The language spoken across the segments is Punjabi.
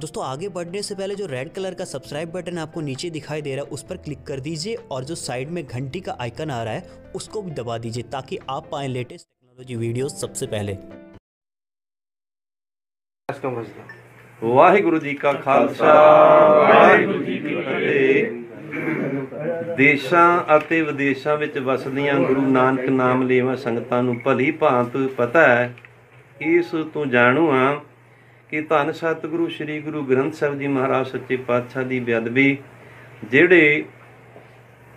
दोस्तों आगे बढ़ने से पहले जो रेड कलर का सब्सक्राइब बटन आपको नीचे दिखाई दे रहा है उस पर क्लिक कर दीजिए और जो साइड में घंटी का आइकन आ रहा है उसको भी दबा दीजिए ताकि आप पाएं लेटेस्ट टेक्नोलॉजी वीडियोस सबसे पहले ਵਾਹਿਗੁਰੂ ਜੀ ਕਾ ਖਾਲਸਾ ਵਾਹਿਗੁਰੂ ਜੀ ਕੀ ਫਤਿਹ ਦੇਸ਼ਾਂ ਅਤੇ ਵਿਦੇਸ਼ਾਂ ਵਿੱਚ ਵਸਦੀਆਂ ਗੁਰੂ ਨਾਨਕ ਨਾਮ ਲੇਵਾ ਸੰਗਤਾਂ ਨੂੰ ਭਲੀ ਭਾਂਤ ਪਤਾ ਹੈ ਇਸ ਤੋਂ ਜਾਣੂ ਆ ਕਿ ਧੰਨ ਸਤਿਗੁਰੂ ਸ੍ਰੀ ਗੁਰੂ ਗ੍ਰੰਥ ਸਾਹਿਬ ਜੀ ਮਹਾਰਾਜ ਸੱਚੇ ਪਾਤਸ਼ਾਹ ਦੀ ਬੇਅਦਬੀ, ਜਿਹੜੇ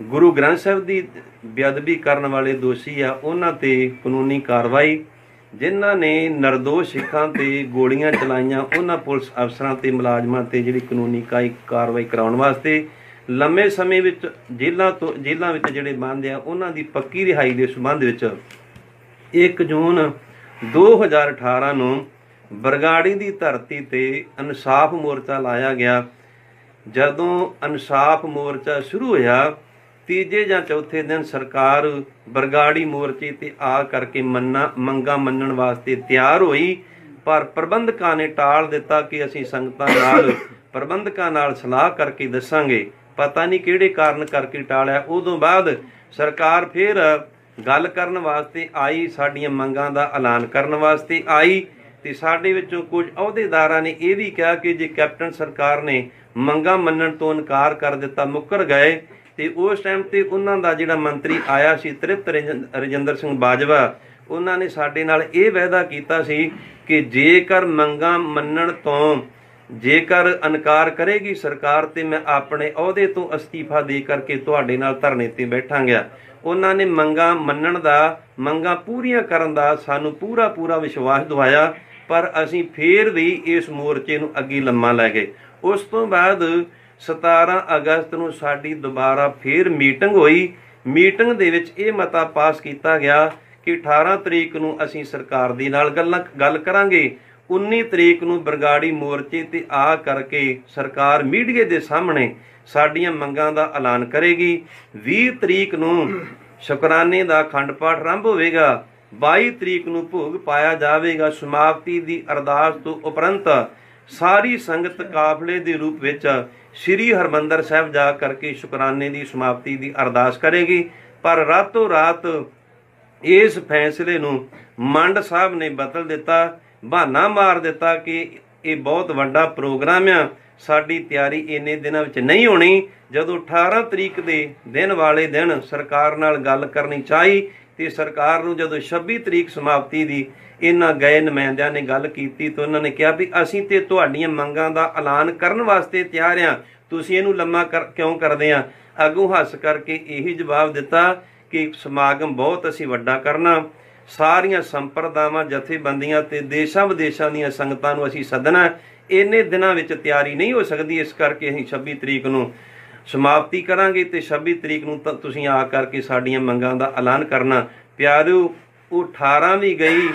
ਗੁਰੂ ਗ੍ਰੰਥ ਸਾਹਿਬ ਦੀ ਬੇਅਦਬੀ ਕਰਨ ਵਾਲੇ ਦੋਸ਼ੀ ਆ, ਉਹਨਾਂ ਤੇ ਕਾਨੂੰਨੀ ਕਾਰਵਾਈ, ਜਿਨ੍ਹਾਂ ਨੇ ਨਿਰਦੋਸ਼ ਸਿੱਖਾਂ ਤੇ ਗੋਲੀਆਂ ਚਲਾਈਆਂ, ਉਹਨਾਂ ਪੁਲਿਸ ਅਫਸਰਾਂ ਤੇ ਮੁਲਾਜ਼ਮਾਂ ਤੇ ਜਿਹੜੀ ਕਾਨੂੰਨੀ ਕਾਈ ਕਾਰਵਾਈ ਕਰਾਉਣ ਵਾਸਤੇ, ਲੰਮੇ ਸਮੇਂ ਵਿੱਚ ਜੇਲ੍ਹਾਂ ਤੋਂ, ਜੇਲ੍ਹਾਂ ਵਿੱਚ ਜਿਹੜੇ ਬੰਦ ਆ, ਉਹਨਾਂ ਦੀ ਪੱਕੀ ਰਿਹਾਈ ਦੇ ਸੰਬੰਧ ਵਿੱਚ 1 ਜੂਨ 2018 ਨੂੰ ਬਰਗਾੜੀ ਦੀ ਧਰਤੀ ਤੇ ਇਨਸਾਫ ਮੋਰਚਾ ਲਾਇਆ ਗਿਆ। ਜਦੋਂ ਇਨਸਾਫ ਮੋਰਚਾ ਸ਼ੁਰੂ ਹੋਇਆ, ਤੀਜੇ ਜਾਂ ਚੌਥੇ ਦਿਨ ਸਰਕਾਰ ਬਰਗਾੜੀ ਮੋਰਚੇ ਤੇ ਆ ਕਰਕੇ ਮੰਨਾ, ਮੰਗਾ ਮੰਨਣ ਵਾਸਤੇ ਤਿਆਰ ਹੋਈ, ਪਰ ਪ੍ਰਬੰਧਕਾਂ ਨੇ ਟਾਲ ਦਿੱਤਾ ਕਿ ਅਸੀਂ ਸੰਗਤਾਂ ਨਾਲ, ਪ੍ਰਬੰਧਕਾਂ ਨਾਲ ਸਲਾਹ ਕਰਕੇ ਦੱਸਾਂਗੇ। ਪਤਾ ਨਹੀਂ ਕਿਹੜੇ ਕਾਰਨ ਕਰਕੇ ਟਾਲਿਆ। ਉਦੋਂ ਬਾਅਦ ਸਰਕਾਰ ਫਿਰ ਗੱਲ ਕਰਨ ਵਾਸਤੇ ਆਈ, ਸਾਡੀਆਂ ਮੰਗਾਂ ਦਾ ਐਲਾਨ ਕਰਨ ਵਾਸਤੇ ਆਈ। ਤੇ ਸਾਡੇ ਵਿੱਚੋਂ ਕੁਝ ਅਹੁਦੇਦਾਰਾਂ ਨੇ ਇਹ ਵੀ ਕਿਹਾ ਕਿ ਜੇ ਕੈਪਟਨ ਸਰਕਾਰ ਨੇ ਮੰਗਾਂ ਮੰਨਣ ਤੋਂ ਇਨਕਾਰ ਕਰ ਦਿੱਤਾ, ਮੁੱਕਰ ਗਏ, ਤੇ ਉਸ ਟਾਈਮ ਤੇ ਉਹਨਾਂ ਦਾ ਜਿਹੜਾ ਮੰਤਰੀ ਆਇਆ ਸੀ, ਤ੍ਰਿਪਤ ਰਜਿੰ- ਰਜਿੰਦਰ ਸਿੰਘ ਬਾਜਵਾ, ਉਹਨਾਂ ਨੇ ਸਾਡੇ ਨਾਲ ਇਹ ਵਾਅਦਾ ਕੀਤਾ ਸੀ ਕਿ ਜੇਕਰ ਮੰਗਾਂ ਮੰਨਣ ਤੋਂ, ਜੇਕਰ ਇਨਕਾਰ ਕਰੇਗੀ ਸਰਕਾਰ ਤੇ ਮੈਂ ਆਪਣੇ ਅਹੁਦੇ ਤੋਂ ਅਸਤੀਫਾ ਦੇ ਕਰਕੇ ਤੁਹਾਡੇ ਨਾਲ ਧਰਨੇ ਤੇ ਬੈਠਾਂਗਾ। ਉਹਨਾਂ ਨੇ ਮੰਗਾਂ ਮੰਨਣ ਦਾ, ਮੰਗਾਂ ਪੂਰੀਆਂ ਕਰਨ ਦਾ ਸਾਨੂੰ ਪੂਰਾ ਪੂਰਾ ਵਿਸ਼ਵਾਸ ਦਵਾਇਆ। ਪਰ ਅਸੀਂ ਫੇਰ ਵੀ ਇਸ ਮੋਰਚੇ ਨੂੰ ਅੱਗੇ ਲੰਮਾ ਲੈ ਗਏ। ਉਸ ਤੋਂ ਬਾਅਦ 17 ਅਗਸਤ ਨੂੰ ਸਾਡੀ ਦੁਬਾਰਾ ਫੇਰ ਮੀਟਿੰਗ ਹੋਈ। ਮੀਟਿੰਗ ਦੇ ਵਿੱਚ ਇਹ ਮਤਾ ਪਾਸ ਕੀਤਾ ਗਿਆ ਕਿ 18 ਤਰੀਕ ਨੂੰ ਅਸੀਂ ਸਰਕਾਰ ਦੀ ਨਾਲ ਗੱਲਾਂ ਗੱਲ ਕਰਾਂਗੇ। 19 ਤਰੀਕ ਨੂੰ ਬਰਗਾੜੀ ਮੋਰਚੇ ਤੇ ਆ ਕਰਕੇ ਸਰਕਾਰ ਮੀਡੀਆ ਦੇ ਸਾਹਮਣੇ ਸਾਡੀਆਂ ਮੰਗਾਂ ਦਾ ਐਲਾਨ ਕਰੇਗੀ। 20 ਤਰੀਕ ਨੂੰ ਸ਼ੁਕਰਾਨੇ ਦਾ ਅਖੰਡ ਪਾਠ ਆਰੰਭ ਹੋਵੇਗਾ। 22 ਤਰੀਕ ਨੂੰ ਭੋਗ ਪਾਇਆ ਜਾਵੇਗਾ। ਸਮਾਪਤੀ ਦੀ ਅਰਦਾਸ ਤੋਂ ਉਪਰੰਤ ਸਾਰੀ ਸੰਗਤ ਕਾਫਲੇ ਦੇ ਰੂਪ ਵਿੱਚ ਸ੍ਰੀ ਹਰਮੰਦਰ ਸਾਹਿਬ ਜਾ ਕਰਕੇ ਸ਼ੁਕਰਾਨੇ ਦੀ ਸਮਾਪਤੀ ਦੀ ਅਰਦਾਸ ਕਰੇਗੀ। ਪਰ ਰਾਤੋਂ ਰਾਤ ਇਸ ਫੈਸਲੇ ਨੂੰ ਮੰਡ ਸਾਹਿਬ ਨੇ ਬਦਲ ਦਿੱਤਾ, ਬਹਾਨਾ ਮਾਰ ਦਿੱਤਾ ਕਿ ਇਹ ਬਹੁਤ ਵੱਡਾ ਪ੍ਰੋਗਰਾਮ ਆ। ਸਾਡੀ ਤਿਆਰੀ ਇੰਨੇ ਦਿਨਾਂ ਵਿੱਚ ਨਹੀਂ ਹੋਣੀ। ਜਦੋਂ 18 ਤਰੀਕ ਦੇ ਦਿਨ ਵਾਲੇ ਦਿਨ ਸਰਕਾਰ ਨਾਲ ਗੱਲ ਕਰਨੀ ਚਾਹੀ ਤੇ ਸਰਕਾਰ ਨੂੰ ਜਦੋਂ 26 ਤਰੀਕ ਸਮਾਪਤੀ ਦੀ ਇਹਨਾਂ ਗਏ ਨੁਮਾਇੰਦਿਆਂ ਨੇ ਗੱਲ ਕੀਤੀ ਤਾਂ ਉਹਨਾਂ ਨੇ ਕਿਹਾ ਵੀ ਅਸੀਂ ਤੇ ਤੁਹਾਡੀਆਂ ਮੰਗਾਂ ਦਾ ਐਲਾਨ ਕਰਨ ਵਾਸਤੇ ਤਿਆਰ ਆ ਤੁਸੀਂ ਇਹਨੂੰ ਲੰਮਾ ਕਰ- ਕਿਉਂ ਕਰਦੇ ਆ? ਅੱਗੋਂ ਹੱਸ ਕਰਕੇ ਇਹੀ ਜਵਾਬ ਦਿੱਤਾ ਕਿ ਸਮਾਗਮ ਬਹੁਤ ਅਸੀਂ ਵੱਡਾ ਕਰਨਾ। ਸਾਰੀਆਂ ਸੰਪਰਦਾਵਾਂ, ਜਥੇਬੰਦੀਆਂ ਤੇ ਦੇਸ਼ਾਂ ਵਿਦੇਸ਼ਾਂ ਦੀਆਂ ਸੰਗਤਾਂ ਨੂੰ ਅਸੀਂ ਸੱਦਣਾ। ਇੰਨੇ ਦਿਨਾਂ ਵਿੱਚ ਤਿਆਰੀ ਨਹੀਂ ਹੋ ਸਕਦੀ। ਇਸ ਕਰਕੇ ਅਸੀਂ 26 ਤਰੀਕ ਨੂੰ ਸਮਾਪਤੀ ਕਰਾਂਗੇ ਤੇ 26 ਤਰੀਕ ਨੂੰ ਤਾਂ ਤੁਸੀਂ ਆ ਕਰਕੇ ਸਾਡੀਆਂ ਮੰਗਾਂ ਦਾ ਐਲਾਨ ਕਰਨਾ। ਪਿਆਰਿਓ, ਉਹ 18 ਵੀ ਗਈ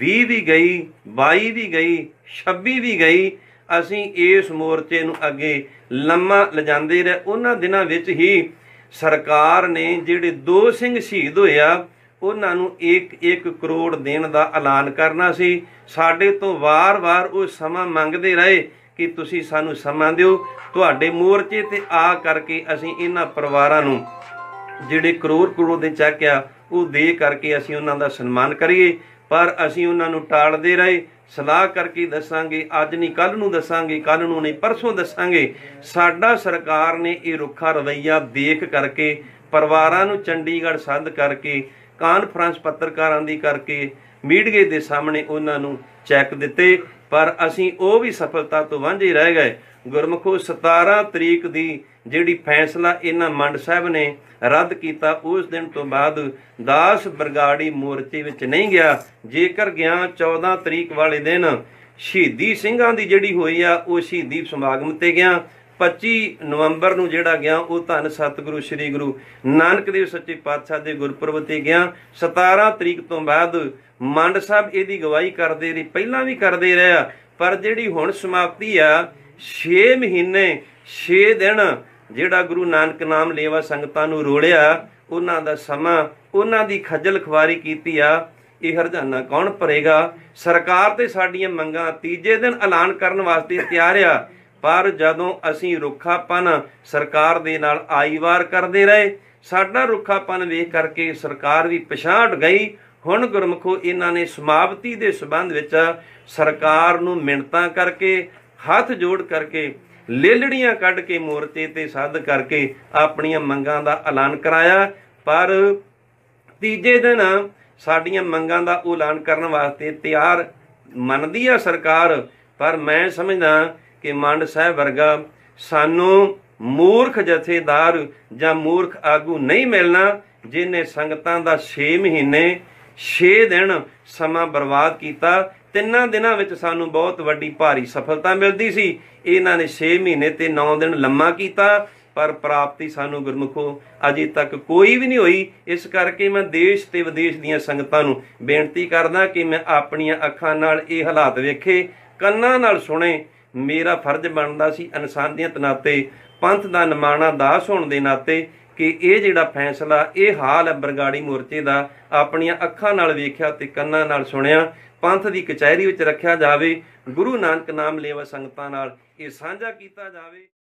20 ਵੀ ਗਈ 22 ਵੀ ਗਈ 26 ਵੀ ਗਈ। ਅਸੀਂ ਇਸ ਮੋਰਚੇ ਨੂੰ ਅੱਗੇ ਲੰਮਾ ਲਿਜਾਂਦੇ ਰਹੇ। ਉਹਨਾਂ ਦਿਨਾਂ ਵਿੱਚ ਹੀ ਸਰਕਾਰ ਨੇ ਜਿਹੜੇ ਦੋ ਸਿੰਘ ਸ਼ਹੀਦ ਹੋਇਆ ਉਹਨਾਂ ਨੂੰ 1-1 ਕਰੋੜ ਦੇਣ ਦਾ ਐਲਾਨ ਕਰਨਾ ਸੀ। ਸਾਡੇ ਤੋਂ ਵਾਰ-ਵਾਰ ਉਹ ਸਮਾਂ ਮੰਗਦੇ ਰਹੇ। ਕਿ ਤੁਸੀਂ ਸਾਨੂੰ ਸਮਾਂ ਦਿਓ। ਤੁਹਾਡੇ ਮੋਰਚੇ ਤੇ ਆ ਕਰਕੇ ਅਸੀਂ ਇਹਨਾਂ ਪਰਿਵਾਰਾਂ ਨੂੰ ਜਿਹੜੇ ਕਰੋੜ ਕਰੋੜ ਦੇ ਚੈੱਕ ਆ, ਉਹ ਦੇ ਕਰਕੇ ਅਸੀਂ ਉਹਨਾਂ ਦਾ ਸਨਮਾਨ ਕਰੀਏ। ਪਰ ਅਸੀਂ ਉਹਨਾਂ ਨੂੰ ਟਾਲਦੇ ਰਹੇ। ਸਲਾਹ ਕਰਕੇ ਦੱਸਾਂਗੇ, ਅੱਜ ਨਹੀਂ ਕੱਲ ਨੂੰ ਦੱਸਾਂਗੇ ਕੱਲ ਨੂੰ ਨਹੀਂ, ਪਰਸੋਂ ਦੱਸਾਂਗੇ। ਸਾਡਾ ਸਰਕਾਰ ਨੇ ਇਹ ਰੁੱਖਾ ਰਵਈਆ ਦੇਖ ਕਰਕੇ, ਪਰਿਵਾਰਾਂ ਨੂੰ ਚੰਡੀਗੜ੍ਹ ਸੱਦ ਕਰਕੇ, ਕਾਨਫਰੰਸ ਪੱਤਰਕਾਰਾਂ ਦੀ ਕਰਕੇ, ਮੀਡੀਏ ਦੇ ਸਾਹਮਣੇ ਉਹਨਾਂ ਨੂੰ ਚੈੱਕ ਦਿੱਤੇ। ਪਰ ਅਸੀਂ ਉਹ ਵੀ ਸਫਲਤਾ ਤੋਂ ਵਾਂਝੇ ਰਹਿ ਗਏ। ਗੁਰਮਖੋ 17 ਤਰੀਕ ਦੀ ਜਿਹੜੀ ਫੈਸਲਾ ਇਹਨਾਂ ਮੰਡ ਸਾਹਿਬ ਨੇ ਰੱਦ ਕੀਤਾ, ਉਸ ਦਿਨ ਤੋਂ ਬਾਅਦ ਦਾਸ ਬਰਗਾੜੀ ਮੋਰਚੇ ਵਿੱਚ ਨਹੀਂ ਗਿਆ। ਜੇਕਰ ਗਿਆ 14 ਤਰੀਕ ਵਾਲੇ ਦਿਨ, ਸ਼ਹੀਦੀ ਸਿੰਘਾਂ ਦੀ ਜਿਹੜੀ ਹੋਈ ਆ, ਉਹ ਸ਼ਹੀਦੀ ਸਮਾਗਮ ਤੇ ਗਿਆ। 25 ਨਵੰਬਰ ਨੂੰ ਜਿਹੜਾ ਗਿਆ, ਉਹ ਧੰਨ ਸਤਿਗੁਰੂ ਸ੍ਰੀ ਗੁਰੂ ਨਾਨਕ ਦੇਵ ਸੱਚੇ ਪਾਤਸ਼ਾਹ ਦੇ ਗੁਰਪੁਰਬ ਤੇ ਗਿਆ। 17 ਤਰੀਕ ਤੋਂ ਬਾਅਦ ਮੰਡ ਸਾਹਿਬ ਇਹਦੀ ਗਵਾਹੀ ਕਰਦੇ ਰਹੇ ਪਹਿਲਾਂ ਵੀ ਕਰਦੇ ਰਹੇ ਆ ਪਰ ਜਿਹੜੀ ਹੁਣ ਸਮਾਪਤੀ ਆ 6 ਮਹੀਨੇ 6 ਦਿਨ ਜਿਹੜਾ ਗੁਰੂ ਨਾਨਕ ਨਾਮ ਲੇਵਾ ਸੰਗਤਾਂ ਨੂੰ ਰੋੜਿਆ, ਉਹਨਾਂ ਦਾ ਸਮਾਂ, ਉਹਨਾਂ ਦੀ ਖੱਜਲ ਖਵਾਰੀ ਕੀਤੀ ਆ, ਇਹ ਹਰਜਾਨਾ ਕੌਣ ਭਰੇਗਾ? ਸਰਕਾਰ ਤੇ ਸਾਡੀਆਂ ਮੰਗਾਂ ਤੀਜੇ ਦਿਨ ਐਲਾਨ ਕਰਨ ਵਾਸਤੇ ਤਿਆਰ ਆ। ਪਰ ਜਦੋਂ ਅਸੀਂ ਰੁੱਖਾਪਨ ਸਰਕਾਰ ਦੇ ਨਾਲ ਆਈਵਾਰ ਕਰਦੇ ਰਹੇ, ਸਾਡਾ ਰੁੱਖਾਪਨ ਵੇਖ ਕਰਕੇ ਸਰਕਾਰ ਵੀ ਪਛਾੜ ਗਈ। ਹੁਣ ਗੁਰਮਖੋ ਇਹਨਾਂ ਨੇ ਸਮਾਪਤੀ ਦੇ ਸਬੰਧ ਵਿੱਚ ਸਰਕਾਰ ਨੂੰ ਮਿੰਨਤਾਂ ਕਰਕੇ, ਹੱਥ ਜੋੜ ਕਰਕੇ, ਲੇਲੜੀਆਂ ਕੱਢ ਕੇ ਮੋਰਚੇ ਤੇ ਸੱਦ ਕਰਕੇ ਆਪਣੀਆਂ ਮੰਗਾਂ ਦਾ ਐਲਾਨ ਕਰਾਇਆ। ਪਰ ਤੀਜੇ ਦਿਨ ਸਾਡੀਆਂ ਮੰਗਾਂ ਦਾ ਐਲਾਨ ਕਰਨ ਵਾਸਤੇ ਤਿਆਰ ਮੰਨਦੀ ਆ ਸਰਕਾਰ, ਪਰ ਮੈਂ ਸਮਝਦਾ ਕਿ ਮੰਡ ਸਾਹਿਬ ਵਰਗਾ ਸਾਨੂੰ ਮੂਰਖ ਜਥੇਦਾਰ ਜਾਂ ਮੂਰਖ ਆਗੂ ਨਹੀਂ ਮਿਲਣਾ ਜਿਨੇ ਸੰਗਤਾਂ ਦਾ 6 ਮਹੀਨੇ 6 ਦਿਨ ਸਮਾਂ ਬਰਬਾਦ ਕੀਤਾ, ਤਿੰਨਾਂ ਦਿਨਾਂ ਵਿੱਚ ਸਾਨੂੰ ਬਹੁਤ ਵੱਡੀ ਭਾਰੀ ਸਫਲਤਾ ਮਿਲਦੀ ਸੀ। ਇਹਨਾਂ ਨੇ 6 ਮਹੀਨੇ ਤੇ 9 ਦਿਨ ਲੰਮਾ ਕੀਤਾ, ਪਰ ਪ੍ਰਾਪਤੀ ਸਾਨੂੰ ਗੁਰਮੁਖੋ ਅਜੇ ਤੱਕ ਕੋਈ ਵੀ ਨਹੀਂ ਹੋਈ। ਇਸ ਕਰਕੇ ਮੈਂ ਦੇਸ਼ ਤੇ ਵਿਦੇਸ਼ ਦੀਆਂ ਸੰਗਤਾਂ ਨੂੰ ਬੇਨਤੀ ਕਰਦਾ ਕਿ ਮੈਂ ਆਪਣੀਆਂ ਅੱਖਾਂ ਨਾਲ ਇਹ ਹਾਲਾਤ ਵੇਖੇ, ਕੰਨਾਂ ਨਾਲ ਸੁਣੇ ਮੇਰਾ ਫਰਜ਼ ਬਣਦਾ ਸੀ ਇਨਸਾਨੀਅਤ ਨਾਤੇ ਪੰਥ ਦਾ ਨਿਮਾਣਾ ਦਾਸ ਹੋਣ ਦੇ ਨਾਤੇ ਕਿ ਇਹ ਜਿਹੜਾ ਫੈਸਲਾ, ਇਹ ਹਾਲ ਹੈ ਬਰਗਾੜੀ ਮੋਰਚੇ ਦਾ, ਆਪਣੀਆਂ ਅੱਖਾਂ ਨਾਲ ਵੇਖਿਆ ਤੇ ਕੰਨਾਂ ਨਾਲ ਸੁਣਿਆ, ਪੰਥ ਦੀ ਕਚਹਿਰੀ ਵਿੱਚ ਰੱਖਿਆ ਜਾਵੇ, ਗੁਰੂ ਨਾਨਕ ਨਾਮ ਲੇਵਾ ਸੰਗਤਾਂ ਨਾਲ ਇਹ ਸਾਂਝਾ ਕੀਤਾ ਜਾਵੇ।